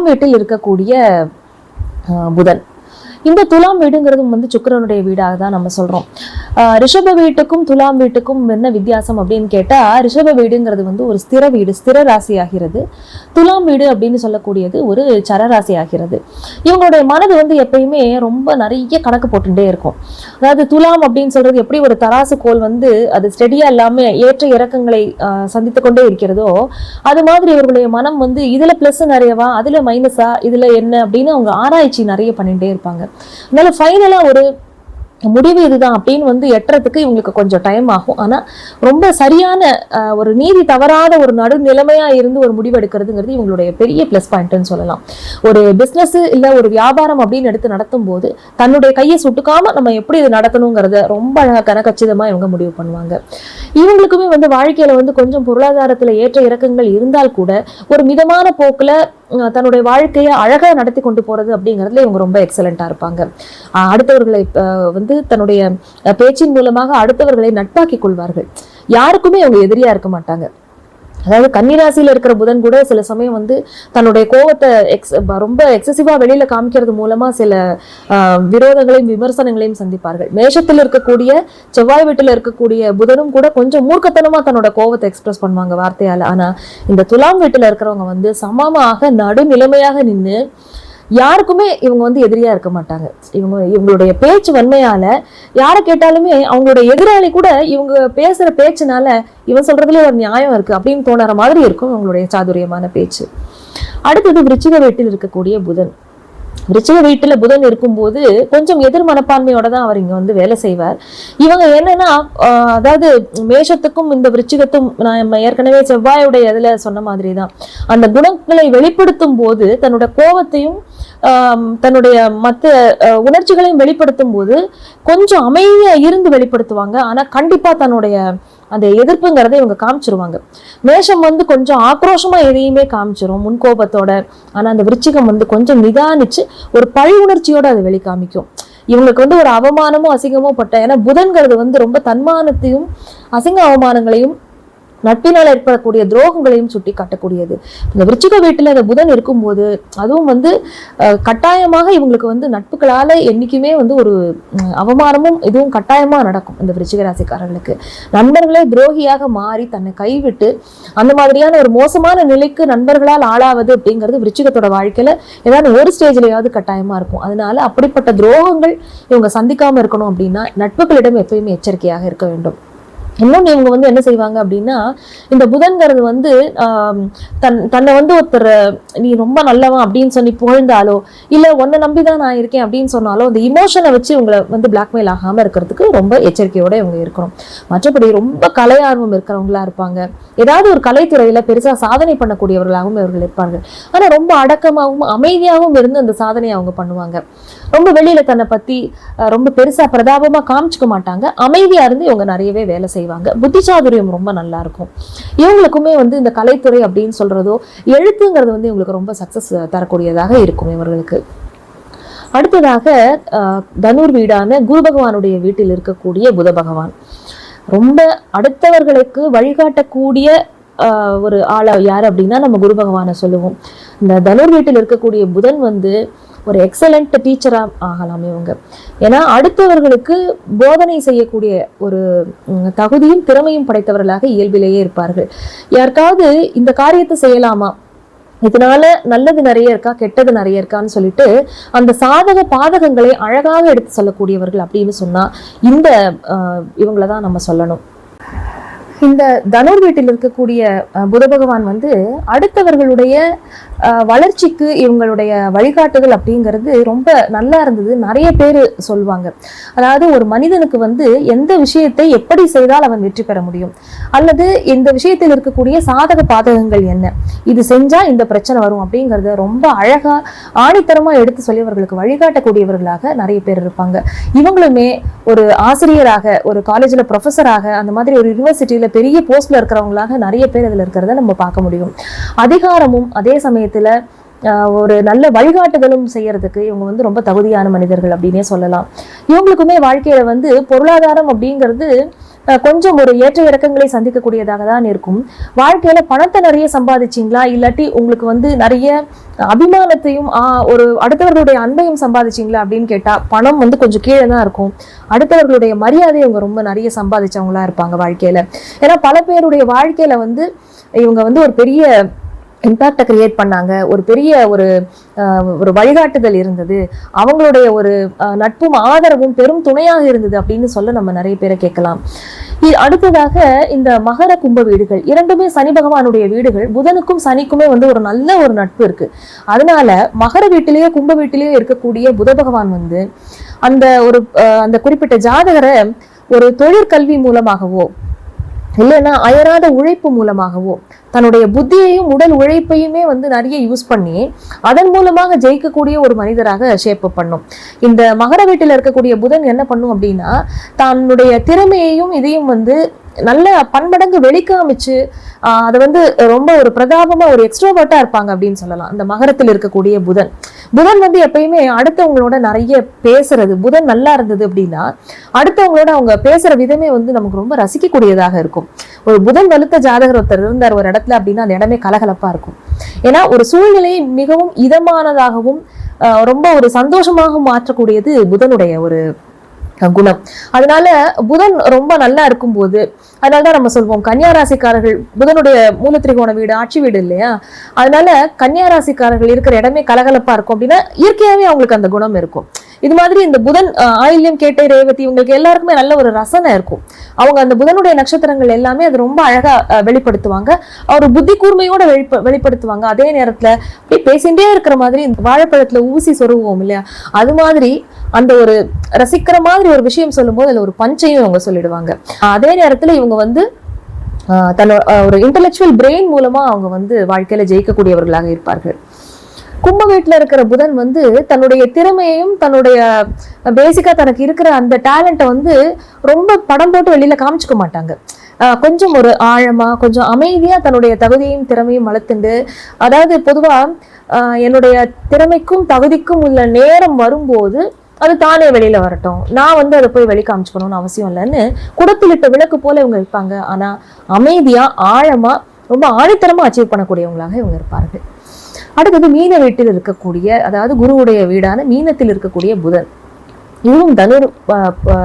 துலாம் வீட்டில் இருக்கக்கூடிய ஆஹ், புதன். இந்த துலாம் வீடுங்கிறதும் வந்து சுக்கரனுடைய வீடாக தான் நம்ம சொல்றோம். ரிஷப வீட்டுக்கும் துலாம் வீட்டுக்கும் என்ன வித்தியாசம் அப்படின்னு கேட்டால் ரிஷப வீடுங்கிறது வந்து ஒரு ஸ்திர வீடு ஸ்திர ராசி ஆகிறது துலாம் வீடு அப்படின்னு சொல்லக்கூடியது ஒரு சரராசி ஆகிறது இவங்களுடைய மனது வந்து எப்பயுமே ரொம்ப நிறைய கணக்கு போட்டுட்டே இருக்கும். அதாவது துலாம் அப்படின்னு சொல்றது எப்படி ஒரு தராசு கோல் வந்து அது ஸ்டெடியாக எல்லாமே ஏற்ற இறக்கங்களை சந்தித்து கொண்டே இருக்கிறதோ அது மாதிரி இவர்களுடைய மனம் வந்து இதில் ப்ளஸ் நிறையவா அதில் மைனஸா இதில் என்ன அப்படின்னு அவங்க ஆராய்ச்சி நிறைய பண்ணிகிட்டே இருப்பாங்க. அதனால ஃபைனலா ஒரு முடிவு இதுதான் அப்படின்னு வந்து எட்டுறதுக்கு இவங்களுக்கு கொஞ்சம் டைம் ஆகும். ஆனா ரொம்ப சரியான ஒரு நீதி தவறாத ஒரு நடுநிலைமையா இருந்து ஒரு முடிவு எடுக்கிறதுங்கிறது இவங்களுடைய பெரிய ப்ளஸ் பாயிண்ட்னு சொல்லலாம். ஒரு பிஸ்னஸ் இல்லை ஒரு வியாபாரம் அப்படின்னு எடுத்து நடத்தும் போது தன்னுடைய கையை சுட்டுக்காம நம்ம எப்படி இது நடத்தணுங்கிறத ரொம்ப அழகாக கனக்கச்சிதமா இவங்க முடிவு பண்ணுவாங்க. இவங்களுக்குமே வந்து வாழ்க்கையில வந்து கொஞ்சம் பொருளாதாரத்துல ஏற்ற இறக்கங்கள் இருந்தால் கூட ஒரு மிதமான போக்கில் தன்னுடைய வாழ்க்கையை அழகாக நடத்தி கொண்டு போறது அப்படிங்கிறதுல இவங்க ரொம்ப எக்ஸலண்ட்டாக இருப்பாங்க. அடுத்தவர்களை வந்து வந்து தன்னுடைய பேச்சின் மூலமாக அடுத்தவர்களை நட்பாக்கி கொள்வார்கள். யாருக்குமே அவங்க எதிரியா இருக்க மாட்டாங்க. அதாவது கன்னிராசியில இருக்கிற புதன் கூட சில சமயம் வந்து தன்னுடைய கோவத்தை எக்ஸ் ரொம்ப எக்ஸசிவா வெளியில காமிக்கிறது மூலமா சில விரோதங்களையும் விமர்சனங்களையும் சந்திப்பார்கள். மேஷத்தில் இருக்கக்கூடிய செவ்வாய் வீட்டில் இருக்கக்கூடிய புதனும் கூட கொஞ்சம் மூர்க்கத்தனமா தன்னோட கோவத்தை எக்ஸ்பிரஸ் பண்ணுவாங்க வார்த்தையால. ஆனா இந்த துலாம் வீட்டில் இருக்கிறவங்க வந்து சமமாக நடுநிலைமையாக நின்று யாருக்குமே இவங்க வந்து எதிரியா இருக்க மாட்டாங்க. இவங்க இவங்களுடைய பேச்சு வன்மையால யாரை கேட்டாலுமே அவங்களோட எதிராளி கூட இவங்க பேசுற பேச்சுனால இவன் சொல்றதுல ஒரு நியாயம் இருக்கு அப்படின்னு தோணுற மாதிரி இருக்கும் இவங்களுடைய சாதுரியமான பேச்சு. அடுத்தது விருச்சிக வீட்டில் இருக்கக்கூடிய புதன். விருச்சிக வீட்டில் புதன் இருக்கும்போது கொஞ்சம் எதிர் மனப்பான்மையோட தான் அவர் இங்க வந்து வேலை செய்வார். இவங்க என்னன்னா அதாவது மேஷத்துக்கும் இந்த விருச்சிகத்தும் நான் ஏற்கனவே செவ்வாயுடைய இதில் சொன்ன மாதிரி தான் அந்த குணங்களை வெளிப்படுத்தும் போது தன்னோட கோபத்தையும் தன்னுடைய மற்ற அஹ், உணர்ச்சிகளையும் வெளிப்படுத்தும் போது கொஞ்சம் அமைதியா இருந்து வெளிப்படுத்துவாங்க. ஆனா கண்டிப்பா தன்னுடைய அந்த எதிர்ப்புங்கிறத இவங்க காமிச்சிருவாங்க. மேஷம் வந்து கொஞ்சம் ஆக்ரோஷமா எதையுமே காமிச்சிரும் முன்கோபத்தோட. ஆனா அந்த விருச்சிகம் வந்து கொஞ்சம் நிதானிச்சு ஒரு பழி உணர்ச்சியோட அதை வெளிக்காமிக்கும். இவங்களுக்கு வந்து ஒரு அவமானமும் அசிங்கமோ பட்ட ஏன்னா புதன்கிறது வந்து ரொம்ப தன்மானத்தையும் அசிங்க அவமானங்களையும் நட்பினால் ஏற்படக்கூடிய துரோகங்களையும் சுட்டி காட்டக்கூடியது இந்த விருச்சிக வீட்டில் அந்த புதன் இருக்கும்போது அதுவும் வந்து கட்டாயமாக இவங்களுக்கு வந்து நட்புகளால் என்றைக்குமே வந்து ஒரு அவமானமும் இதுவும் கட்டாயமாக நடக்கும் இந்த விருச்சிக ராசிக்காரர்களுக்கு. நண்பர்களே துரோகியாக மாறி தன்னை கைவிட்டு அந்த மாதிரியான ஒரு மோசமான நிலைக்கு நண்பர்களால் ஆளாவது அப்படிங்கிறது விருச்சிகத்தோட வாழ்க்கையில் ஏதாவது ஒரு ஸ்டேஜ்லையாவது கட்டாயமாக இருக்கும். அதனால அப்படிப்பட்ட துரோகங்கள் இவங்க சந்திக்காமல் இருக்கணும் அப்படின்னா நட்புகளிடம் எப்பயுமே எச்சரிக்கையாக இருக்க வேண்டும். இன்னொன்று இவங்க வந்து என்ன செய்வாங்க அப்படின்னா இந்த புதன்கிறது வந்து தன் தன்னை வந்து ஒருத்தர் நீ ரொம்ப நல்லவன் அப்படின்னு சொல்லி புகழ்ந்தாலோ இல்லை உன்னை நம்பி தான் நான் இருக்கேன் அப்படின்னு சொன்னாலோ அந்த இமோஷனை வச்சு இவங்களை வந்து பிளாக்மெயில் ஆகாமல் இருக்கிறதுக்கு ரொம்ப எச்சரிக்கையோடு இவங்க இருக்கணும். மற்றபடி ரொம்ப கலை ஆர்வம் இருக்கிறவங்களா இருப்பாங்க. ஏதாவது ஒரு கலைத்துறையில் பெருசாக சாதனை பண்ணக்கூடியவர்களாகவும் இவர்கள் இருப்பார்கள். ஆனால் ரொம்ப அடக்கமாகவும் அமைதியாகவும் இருந்து அந்த சாதனையை அவங்க பண்ணுவாங்க. ரொம்ப வெளியில தன்னை பத்தி ரொம்ப பெருசா பிரதாபமா காமிச்சிக்க மாட்டாங்க. அமைதியா இருந்து இவங்க நிறையவே வேலை செய்வாங்க. புத்திசாதுரியம் ரொம்ப நல்லா இருக்கும். இவங்களுக்குமே வந்து இந்த கலைத்துறை அப்படின்னு சொல்றதோ எழுத்துங்கிறது வந்து இவங்களுக்கு ரொம்ப சக்சஸ் தரக்கூடியதாக இருக்கும் இவர்களுக்கு. அடுத்ததாக தனுர் வீடான குரு பகவானுடைய வீட்டில் இருக்கக்கூடிய புத பகவான். ரொம்ப அடுத்தவர்களுக்கு வழிகாட்டக்கூடிய ஆஹ், ஒரு ஆளா யார் அப்படின்னா நம்ம குரு பகவானை சொல்லுவோம். இந்த தனுர் வீட்டில் இருக்கக்கூடிய புதன் வந்து ஒரு எக்ஸலண்ட் டீச்சரா ஆகலாம் இவங்க. ஏன்னா அடுத்தவர்களுக்கு போதனை செய்யக்கூடிய ஒரு தகுதியும் திறமையும் படைத்தவர்களாக இயல்பிலேயே இருப்பார்கள். யாருக்காவது இந்த காரியத்தை செய்யலாமா? இதனால நல்லது நிறைய இருக்கா? கெட்டது நிறைய இருக்கான்னு சொல்லிட்டு அந்த சாதக பாதகங்களை அழகாக எடுத்து சொல்லக்கூடியவர்கள் அப்படின்னு சொன்னா இந்த ஆஹ், இவங்கள தான் நம்ம சொல்லணும். இந்த தனுர் வீட்டில் இருக்கக்கூடிய புத பகவான் வந்து அடுத்தவர்களுடைய வளர்ச்சிக்கு இவங்களுடைய வழிகாட்டுதல் அப்படிங்கிறது ரொம்ப நல்லா இருந்தது. நிறைய பேர் சொல்லுவாங்க அதாவது ஒரு மனிதனுக்கு வந்து எந்த விஷயத்தை எப்படி செய்தால் அவன் வெற்றி பெற முடியும்? அல்லது இந்த விஷயத்தில் இருக்கக்கூடிய சாதக பாதகங்கள் என்ன? இது செஞ்சா இந்த பிரச்சனை வரும் அப்படிங்கிறத ரொம்ப அழகா ஆணித்தரமா எடுத்து சொல்லி அவர்களுக்கு வழிகாட்டக்கூடியவர்களாக நிறைய பேர் இருப்பாங்க. இவங்களுமே ஒரு ஆசிரியராக ஒரு காலேஜில் ப்ரொஃபஸராக அந்த மாதிரி ஒரு யூனிவர்சிட்டியில் பெரிய போஸ்ட்ல இருக்கிறவங்களாக நிறைய பேர் இதுல இருக்கிறத நம்ம பார்க்க முடியும். அதிகாரமும் அதே சமயத்துல ஆஹ், ஒரு நல்ல வழிகாட்டுதலும் செய்யறதுக்கு இவங்க வந்து ரொம்ப தகுதியான மனிதர்கள் அப்படின்னே சொல்லலாம். இவங்களுக்குமே வாழ்க்கையில வந்து பொருளாதாரம் அப்படிங்கிறது கொஞ்சம் ஒரு ஏற்ற இறக்கங்களை சந்திக்கக்கூடியதாக தான் இருக்கும். வாழ்க்கையில பணத்தை நிறைய சம்பாதிச்சீங்களா? இல்லாட்டி உங்களுக்கு வந்து நிறைய அபிமானத்தையும் ஒரு அடுத்தவர்களுடைய அன்பையும் சம்பாதிச்சீங்களா அப்படின்னு கேட்டா பணம் வந்து கொஞ்சம் கீழே தான் இருக்கும். அடுத்தவர்களுடைய மரியாதையை இவங்க ரொம்ப நிறைய சம்பாதிச்சவங்களா இருப்பாங்க வாழ்க்கையில. ஏன்னா பல பேருடைய வாழ்க்கையில வந்து இவங்க வந்து ஒரு பெரிய இம்பேக்டை கிரியேட் பண்ணாங்க. ஒரு பெரிய ஒரு ஒரு வழிகாட்டுதல் இருந்தது. அவங்களுடைய ஒரு நட்பும் ஆதரவும் பெரும் துணையாக இருந்தது அப்படின்னு சொல்ல நம்ம நிறைய பேரை கேட்கலாம். இ- அடுத்ததாக இந்த மகர கும்ப வீடுகள். இரண்டுமே சனி பகவானுடைய வீடுகள். புதனுக்கும் சனிக்குமே வந்து ஒரு நல்ல ஒரு நட்பு இருக்கு. அதனால மகர வீட்டிலேயே கும்ப வீட்டிலேயே இருக்கக்கூடிய புத பகவான் வந்து அந்த ஒரு அந்த குறிப்பிட்ட ஜாதகரை ஒரு தொழிற்கல்வி மூலமாகவோ இல்லைன்னா அயராத உழைப்பு மூலமாகவோ தன்னுடைய புத்தியையும் உடல் உழைப்பையுமே வந்து நிறைய யூஸ் பண்ணி அதன் மூலமாக ஜெயிக்கக்கூடிய ஒரு மனிதராக ஷேப் பண்ணும். இந்த மகர வீட்டில் இருக்கக்கூடிய புதன் என்ன பண்ணும் அப்படின்னா தன்னுடைய திறமையையும் இதையும் வந்து நல்ல பன்மடங்கு வெளிக்காமிச்சு அதை வந்து ரொம்ப ஒரு பிரதாபமாக ஒரு எக்ஸ்ட்ரோவர்ட்டா இருப்பாங்க அப்படின்னு சொல்லலாம். இந்த மகரத்தில் இருக்கக்கூடிய புதன். புதன் வந்து எப்பயுமே அடுத்தவங்களோட நிறைய பேசுறது புதன் நல்லா இருந்தது அப்படின்னா அடுத்தவங்களோட அவங்க பேசுற விதமே வந்து நமக்கு ரொம்ப ரசிக்கக்கூடியதாக இருக்கும். ஒரு புதன் வலுத்த ஜாதகர் ஒருத்தர் இருந்தார் ஒரு இடத்துல அப்படின்னா அந்த இடமே கலகலப்பா இருக்கும். ஏன்னா ஒரு சூழ்நிலையை மிகவும் இதமானதாகவும் ரொம்ப ஒரு சந்தோஷமாக மாற்றக்கூடியது புதனுடைய ஒரு குணம். அதனால புதன் ரொம்ப நல்லா இருக்கும்போது அதனாலதான் நம்ம சொல்வோம் கன்னியா ராசிக்காரர்கள் புதனுடைய மூலத்திரிகோண வீடு ஆட்சி வீடு இல்லையா? அதனால கன்னியா ராசிக்காரர்கள் இருக்கிற இடமே கலகலப்பா இருக்கும் அப்படின்னா இயற்கையாவே அவங்களுக்கு அந்த குணம் இருக்கும். இது மாதிரி இந்த புதன் ஆயில்யம் கேட்டை ரேவதி இவங்களுக்கு எல்லாருக்குமே நல்ல ஒரு ரசனை இருக்கும். அவங்க அந்த புதனுடைய நட்சத்திரங்கள் எல்லாமே அது ரொம்ப அழகா வெளிப்படுத்துவாங்க. அவர் புத்தி கூர்மையோட வெளிப்ப வெளிப்படுத்துவாங்க. அதே நேரத்துல அப்படியே பேசிட்டே இருக்கிற மாதிரி இந்த வாழைப்பழத்துல ஊசி சொருவோம் இல்லையா? அது மாதிரி அந்த ஒரு ரசிக்கிற மாதிரி ஒரு விஷயம் சொல்லும்போது அதில் ஒரு பஞ்சையும் அவங்க சொல்லிடுவாங்க. அதே நேரத்தில் இவங்க வந்து தன்னோட ஒரு இன்டெலெக்சுவல் பிரெயின் மூலமாக அவங்க வந்து வாழ்க்கையில் ஜெயிக்கக்கூடியவர்களாக இருப்பார்கள். கும்ப வீட்டில் இருக்கிற புதன் வந்து தன்னுடைய திறமையையும் தன்னுடைய பேசிக்காக தனக்கு இருக்கிற அந்த டேலண்ட்டை வந்து ரொம்ப படம் போட்டு வெளியில் காமிச்சுக்க மாட்டாங்க. கொஞ்சம் ஒரு ஆழமாக கொஞ்சம் அமைதியாக தன்னுடைய தகுதியையும் திறமையும் வளர்த்துண்டு அதாவது பொதுவாக என்னுடைய திறமைக்கும் தகுதிக்கும் உள்ள நேரம் வரும்போது அது தானே வெளியில வரட்டும். நான் வந்து அதை போய் வெளி காமிச்சுக்கணும்னு அவசியம் இல்லைன்னு குடத்திலிட்ட விளக்கு போல இவங்க இருப்பாங்க. ஆனா அமைதியா ஆழமா ரொம்ப ஆழித்தரமா அச்சீவ் பண்ணக்கூடியவங்களாக இவங்க இருப்பார்கள். அடுத்தது மீன வீட்டில் இருக்கக்கூடிய அதாவது குருவுடைய வீடான மீனத்தில் இருக்கக்கூடிய புதன். இதுவும் தனுர்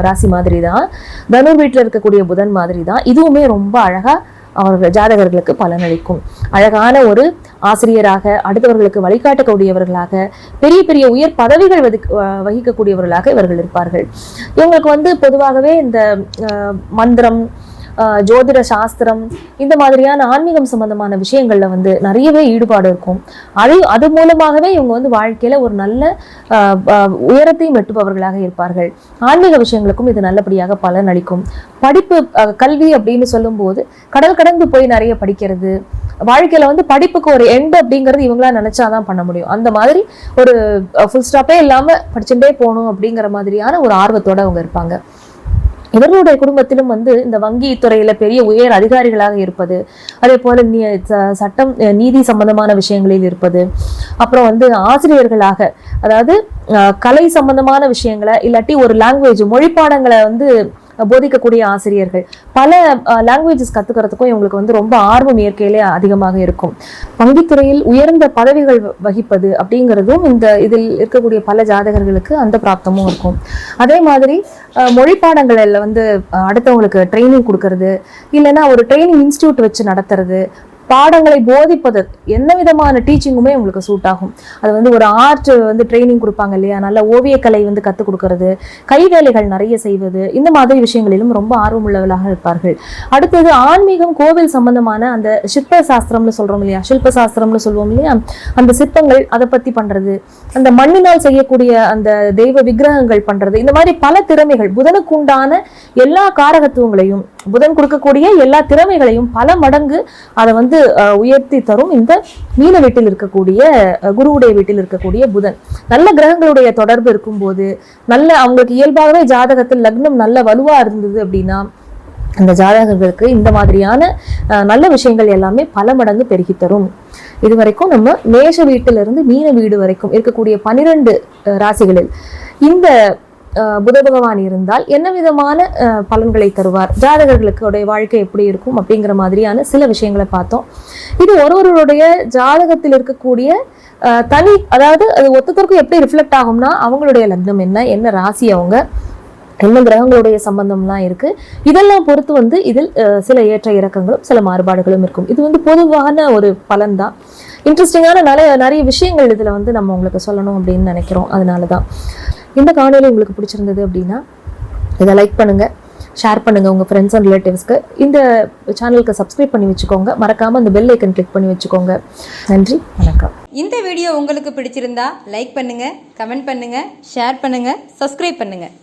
ராசி மாதிரி தான் தனுர் வீட்டில் இருக்கக்கூடிய புதன் மாதிரி தான் இதுவுமே ரொம்ப அழகாக அவர்கள் ஜாதகர்களுக்கு பலனளிக்கும். அழகான ஒரு ஆசிரியராக அடுத்தவர்களுக்கு வழிகாட்டக்கூடியவர்களாக பெரிய பெரிய உயர் பதவிகள் வகிக்கக்கூடியவர்களாக இவர்கள் இருப்பார்கள். இவங்களுக்கு வந்து பொதுவாகவே இந்த மந்திரம் ஜோதிட சாஸ்திரம் இந்த மாதிரியான ஆன்மீகம் சம்பந்தமான விஷயங்கள்ல வந்து நிறையவே ஈடுபாடு இருக்கும். அது அது மூலமாகவே இவங்க வந்து வாழ்க்கையில் ஒரு நல்ல உயரத்தையும் எட்டுபவர்களாக இருப்பார்கள். ஆன்மீக விஷயங்களுக்கும் இது நல்லபடியாக பலன் அளிக்கும் படிப்பு கல்வி அப்படின்னு சொல்லும்போது கடல் கடந்து போய் நிறைய படிக்கிறது வாழ்க்கையில வந்து படிப்புக்கு ஒரு எண்ட் அப்படிங்கிறது இவங்களா நினைச்சாதான் பண்ண முடியும். அந்த மாதிரி ஒரு ஃபுல் ஸ்டாப்பே இல்லாம படிச்சுட்டே போகணும் அப்படிங்கிற மாதிரியான ஒரு ஆர்வத்தோட அவங்க இருப்பாங்க. இவர்களுடைய குடும்பத்திலும் வந்து இந்த வங்கி துறையில பெரிய உயர் அதிகாரிகளாக இருப்பது அதே போல நீ- ச- சட்டம் நீதி சம்பந்தமான விஷயங்களில் இருப்பது அப்புறம் வந்து ஆசிரியர்களாக அதாவது கலை சம்பந்தமான விஷயங்களை இல்லாட்டி ஒரு லாங்குவேஜ் மொழி பாடங்களை வந்து போதிக்கக்கூடிய ஆசிரியர்கள். பல லாங்குவேஜஸ் கத்துக்கிறதுக்கும் இவங்களுக்கு வந்து ரொம்ப ஆர்வம் இயற்கையிலே அதிகமாக இருக்கும். வங்கித்துறையில் உயர்ந்த பதவிகள் வ- வகிப்பது அப்படிங்கிறதும் இந்த இதில் இருக்கக்கூடிய பல ஜாதகர்களுக்கு அந்த பிராப்தமும் இருக்கும். அதே மாதிரி அஹ், மொழி பாடங்களில் வந்து அடுத்தவங்களுக்கு ட்ரைனிங் கொடுக்கறது இல்லைன்னா ஒரு ட்ரைனிங் இன்ஸ்டியூட் வச்சு நடத்துறது பாடங்களை போதிப்பது எந்த விதமான டீச்சிங்குமே உங்களுக்கு சூட் ஆகும். அது வந்து ஒரு ஆர்ட் வந்து ட்ரைனிங் கொடுப்பாங்க இல்லையா? நல்ல ஓவியக்கலை வந்து கற்றுக் கொடுக்கறது கைவேலைகள் நிறைய செய்வது இந்த மாதிரி விஷயங்களிலும் ரொம்ப ஆர்வமுள்ளவர்களாக இருப்பார்கள். அடுத்தது ஆன்மீகம் கோவில் சம்பந்தமான அந்த சிற்ப சாஸ்திரம்னு சொல்றோம் இல்லையா? சில்ப சாஸ்திரம்னு சொல்லுவோம் இல்லையா? அந்த சிற்பங்கள் அதை பற்றி பண்ணுறது அந்த மண்ணினால் செய்யக்கூடிய அந்த தெய்வ விக்கிரகங்கள் பண்றது இந்த மாதிரி பல திறமைகள் புதனுக்கு உண்டான எல்லா காரகத்துவங்களையும் புதன் கொடுக்கக்கூடிய எல்லா திறமைகளையும் பல மடங்கு அதை வந்து உயர்த்தி தரும் இந்த மீன வீட்டில் இருக்கக்கூடிய குருவுடைய வீட்டில் இருக்கக்கூடிய புதன். நல்ல கிரகங்களுடைய தொடர்பு இருக்கும்போது நல்ல அவங்களுக்கு இயல்பாகவே ஜாதகத்தில் லக்னம் நல்ல வலுவா இருந்தது அப்படின்னா அந்த ஜாதகங்களுக்கு இந்த மாதிரியான நல்ல விஷயங்கள் எல்லாமே பல மடங்கு பெருகி தரும். இது வரைக்கும் நம்ம மேஷ வீட்டிலிருந்து மீன வீடு வரைக்கும் இருக்கக்கூடிய பனிரெண்டு ராசிகளில் இந்த புத பகவான் இருந்தால் என்ன விதமான பலன்களை தருவார்? ஜாதகர்களுடைய வாழ்க்கை எப்படி இருக்கும் அப்படிங்கிற மாதிரியான சில விஷயங்களை பார்த்தோம். இது ஒருவருடைய ஜாதகத்தில் இருக்கக்கூடிய தனி அதாவது அது ஒத்தத்திற்கும் எப்படி ரிஃப்ளெக்ட் ஆகும்னா அவங்களுடைய லக்னம் என்ன என்ன ராசி அவங்க என்ன கிரகங்களுடைய சம்பந்தம்லாம் இருக்கு. இதெல்லாம் பொறுத்து வந்து இதில் சில ஏற்ற இறக்கங்களும் சில மாறுபாடுகளும் இருக்கும். இது வந்து பொதுவான ஒரு பலன் தான் இன்ட்ரெஸ்டிங்கான நிறைய நிறைய விஷயங்கள் இதில் வந்து நம்ம உங்களுக்கு சொல்லணும் அப்படின்னு நினைக்கிறோம். அதனால தான் இந்த காணொலி உங்களுக்கு பிடிச்சிருந்தது அப்படின்னா இதை லைக் பண்ணுங்க ஷேர் பண்ணுங்கள் உங்கள் ஃப்ரெண்ட்ஸ் அண்ட் ரிலேட்டிவ்ஸ்க்கு இந்த சேனலுக்கு சப்ஸ்கிரைப் பண்ணி வச்சுக்கோங்க. மறக்காமல் அந்த பெல் ஐக்கன் கிளிக் பண்ணி வச்சுக்கோங்க. நன்றி வணக்கம். இந்த வீடியோ உங்களுக்கு பிடிச்சிருந்தா லைக் பண்ணுங்கள் கமெண்ட் பண்ணுங்கள் ஷேர் பண்ணுங்கள் சப்ஸ்கிரைப் பண்ணுங்கள்